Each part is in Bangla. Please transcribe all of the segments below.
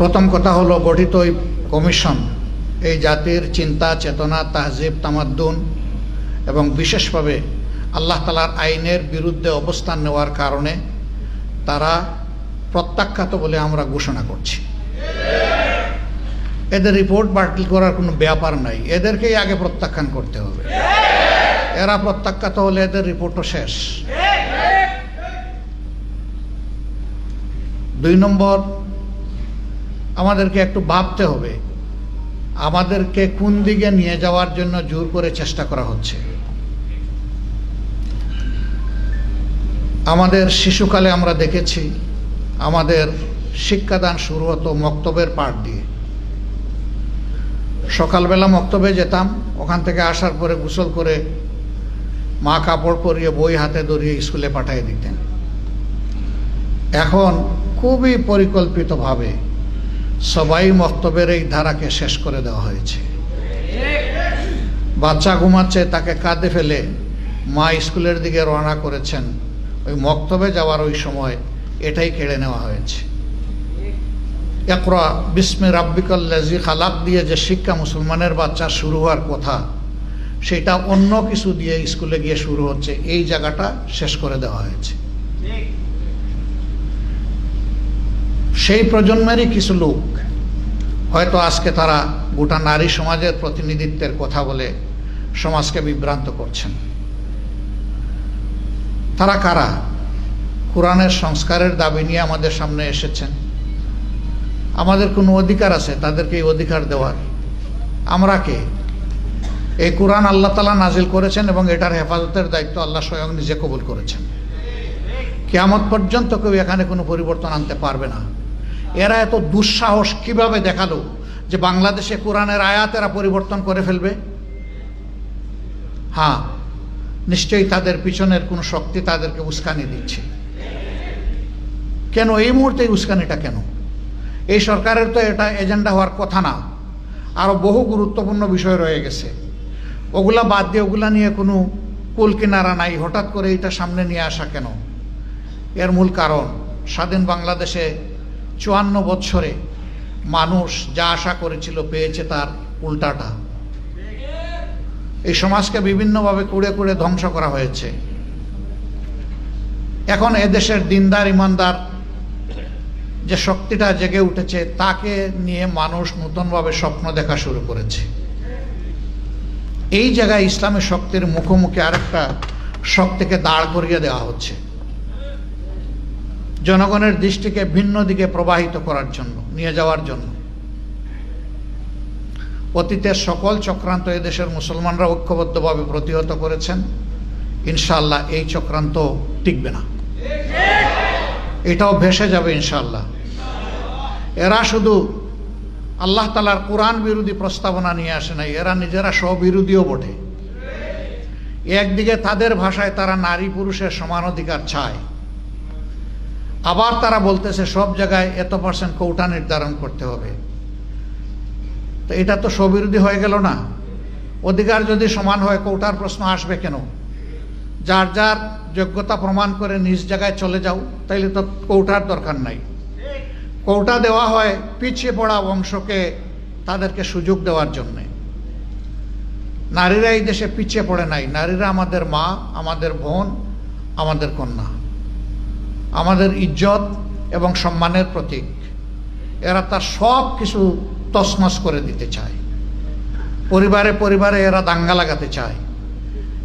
প্রথম কথা হলো গঠিত এই কমিশন, এই জাতির চিন্তা, চেতনা, তাহজিব, তামাদ্দুন এবং বিশেষভাবে আল্লাহ তালার আইনের বিরুদ্ধে অবস্থান নেওয়ার কারণে তারা প্রত্যাখ্যাত বলে আমরা ঘোষণা করছি। এদের রিপোর্ট বাতিল করার কোনো ব্যাপার নাই, এদেরকেই আগে প্রত্যাখ্যান করতে হবে। এরা প্রত্যাখ্যাত হলে এদের রিপোর্টও শেষ। দুই নম্বর আমাদেরকে একটু ভাবতে হবে। আমাদেরকে কোন দিকে নিয়ে যাওয়ার জন্য জোর করে চেষ্টা করা হচ্ছে? আমাদের শিশুকালে আমরা দেখেছি, আমাদের শিক্ষাদান শুরু হতো মক্তবের পাঠ দিয়ে। সকালবেলা মক্তবে যেতাম, ওখান থেকে আসার পরে গোসল করে মা কাপড় পরিয়ে বই হাতে ধরিয়ে স্কুলে পাঠিয়ে দিতেন। এখন খুবই পরিকল্পিতভাবে সবাই মক্তবের এই ধারাকে শেষ করে দেওয়া হয়েছে। বাচ্চা ঘুমাচ্ছে তাকে কাঁদে ফেলে মা স্কুলের দিকে রওনা করেছেন। ওই মক্তবে যাওয়ার ওই সময় এটাই কেড়ে নেওয়া হয়েছে। একরা বিস্মে রাব্বিকাল্লাজি খালাক দিয়ে যে শিক্ষা মুসলমানের বাচ্চা শুরু হওয়ার কথা সেটা অন্য কিছু দিয়ে স্কুলে গিয়ে শুরু হচ্ছে এই জায়গাটা শেষ করে দেওয়া হয়েছে। সেই প্রজন্মেরই কিছু লোক হয়তো আজকে তারা গোটা নারী সমাজের প্রতিনিধিত্বের কথা বলে সমাজকে বিভ্রান্ত করছেন। তারা কারা? কোরআনের সংস্কারের দাবি নিয়ে আমাদের সামনে এসেছেন। আমাদের কোনো অধিকার আছে? তাদেরকে এই অধিকার দেওয়ার। আমরা কে? এই কোরআন আল্লাহ তালা নাজিল করেছেন এবং এটার হেফাজতের দায়িত্ব আল্লাহ স্বয়ং নিজে কবুল করেছেন। কেয়ামত পর্যন্ত কেউ এখানে কোনো পরিবর্তন আনতে পারবে না। এরা এত দুঃসাহস কীভাবে দেখাল যে বাংলাদেশে কোরআনের আয়াত এরা পরিবর্তন করে ফেলবে? হ্যাঁ নিশ্চয়ই তাদের পিছনের কোনো শক্তি তাদেরকে উস্কানি দিচ্ছে। কেন এই মুহূর্তে উস্কানিটা কেন? এই সরকারের তো এটা এজেন্ডা হওয়ার কথা না। আরও বহু গুরুত্বপূর্ণ বিষয় রয়ে গেছে। ওগুলা বাদ দিয়ে ওগুলা নিয়ে কোনো কুল কিনারা নাই। হঠাৎ করে এটা সামনে নিয়ে আসা কেন? এর মূল কারণ, স্বাধীন বাংলাদেশে চুয়ান্ন বছরে মানুষ যা আশা করেছিল পেয়েছে তার উল্টাটা। এই সমাজকে বিভিন্নভাবে কুড়ে কুড়ে ধ্বংস করা হয়েছে। এখন এদেশের দিনদার, ইমানদার যে শক্তিটা জেগে উঠেছে, তাকে নিয়ে মানুষ নতুনভাবে স্বপ্ন দেখা শুরু করেছে। এই জায়গায় ইসলামের শক্তির মুখোমুখি আরেকটা শক্তিকে দাঁড় করিয়ে দেওয়া হচ্ছে। জনগণের দৃষ্টিকে ভিন্ন দিকে প্রবাহিত করার জন্য, নিয়ে যাওয়ার জন্য। অতীতের সকল চক্রান্ত এদেশের মুসলমানরা ঐক্যবদ্ধভাবে প্রতিহত করেছেন। ইনশাল্লাহ এই চক্রান্ত টিকবে না। এটাও ভেসে যাবে ইনশাল্লাহ এরা শুধু আল্লাহ তালার কোরআন বিরোধী প্রস্তাবনা নিয়ে আসে নাই, এরা নিজেরা স্ববিরোধীও বটে। একদিকে তাদের ভাষায় তারা নারী পুরুষের সমান অধিকার চায় আবার তারা বলতেছে, সব জায়গায় এত পার্সেন্ট কৌটা নির্ধারণ করতে হবে। তো এটা তো স্ববিরোধী হয়ে গেল না। অধিকার যদি সমান হয়, কৌটার প্রশ্ন আসবে কেন? যার যার যোগ্যতা প্রমাণ করে নিজ জায়গায় চলে যাও, তাইলে তো কৌটার দরকার নাই। কৌটা দেওয়া হয় পিছিয়ে পড়া বংশকে তাদেরকে সুযোগ দেওয়ার জন্যে। নারীরা এই দেশে পিছিয়ে পড়ে নাই। নারীরা আমাদের মা, আমাদের বোন, আমাদের কন্যা। আমাদের ইজ্জত এবং সম্মানের প্রতীক। এরা তার সব কিছু তছনছ করে দিতে চায়। পরিবারে পরিবারে এরা দাঙ্গা লাগাতে চায়।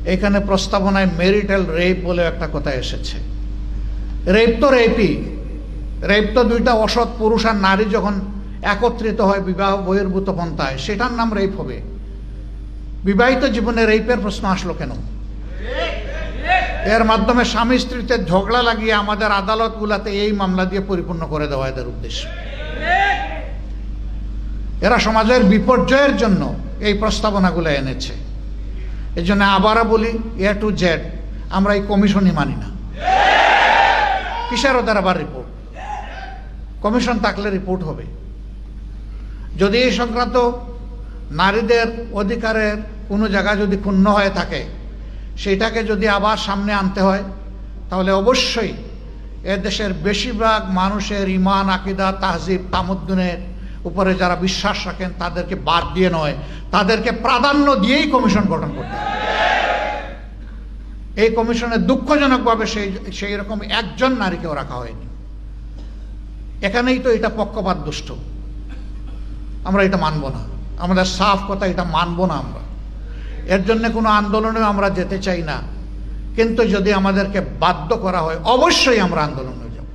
এখানে প্রস্তাবনায় মেরিটাল রেপ বলে একটা কথা এসেছে। রেপ তো রেপই। রেপ তো দুইটা অসৎ পুরুষ আর নারী যখন একত্রিত হয় বিবাহ বহির্ভূত পন্থায়, সেটার নাম রেপ হবে। বিবাহিত জীবনে রেপের প্রশ্ন আসলো কেন? এর মাধ্যমে স্বামী স্ত্রীতে ঝগড়া লাগিয়ে আমাদের আদালতগুলাতে এই মামলা দিয়ে পরিপূর্ণ করে দেওয়া এদের উদ্দেশ্য। এরা সমাজের বিপর্যয়ের জন্য এই প্রস্তাবনাগুলো এনেছে। এই জন্য আবারও বলি এ টু জেড আমরা এই কমিশনই মানি না। কিসের ওদের আবার রিপোর্ট কমিশন থাকলে রিপোর্ট হবে। যদি এই সংক্রান্ত নারীদের অধিকারের কোনো জায়গা যদি ক্ষুণ্ণ হয়ে থাকে সেটাকে যদি আবার সামনে আনতে হয়, তাহলে অবশ্যই এদেশের বেশিরভাগ মানুষের ইমান আকিদা, তাহজিব, তামুদ্দিনের উপরে যারা বিশ্বাস রাখেন, তাদেরকে বাদ দিয়ে নয়। তাদেরকে প্রাধান্য দিয়েই কমিশন গঠন করতে হবে। এই কমিশনে দুঃখজনকভাবে সেই সেই রকম একজন নারীকেও রাখা হয়নি। এখানেই তো এটা পক্ষপাত দুষ্ট আমরা এটা মানব না। আমাদের সাফ কথা এটা মানব না আমরা। এর জন্য কোনো আন্দোলনে আমরা যেতে চাই না। কিন্তু যদি আমাদেরকে বাধ্য করা হয়, অবশ্যই আমরা আন্দোলনে যাব।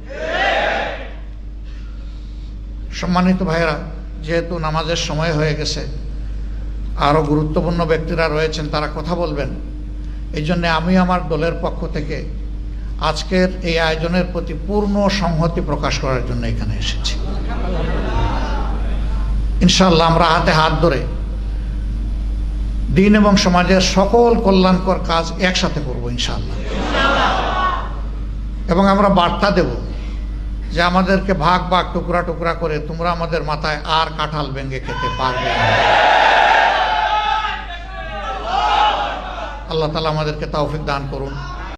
সম্মানিত ভাইয়েরা, যেহেতু নামাজের সময় হয়ে গেছে, আরও গুরুত্বপূর্ণ ব্যক্তিরা রয়েছেন, তারা কথা বলবেন। এই জন্য আমি আমার দলের পক্ষ থেকে আজকের এই আয়োজনের প্রতি পূর্ণ সংহতি প্রকাশ করার জন্য এখানে এসেছি। ইনশাল্লাহ আমরা হাতে হাত ধরে দিন এবং সমাজের সকল কল্যাণকর কাজ একসাথে করব ইনশাল্লাহ এবং আমরা বার্তা দেব যে আমাদেরকে ভাগ ভাগ টুকরা টুকরা করে তোমরা আমাদের মাথায় আর কাঁঠাল ভেঙে খেতে পারবে আল্লাহ তালা আমাদেরকে তৌফিক দান করুন।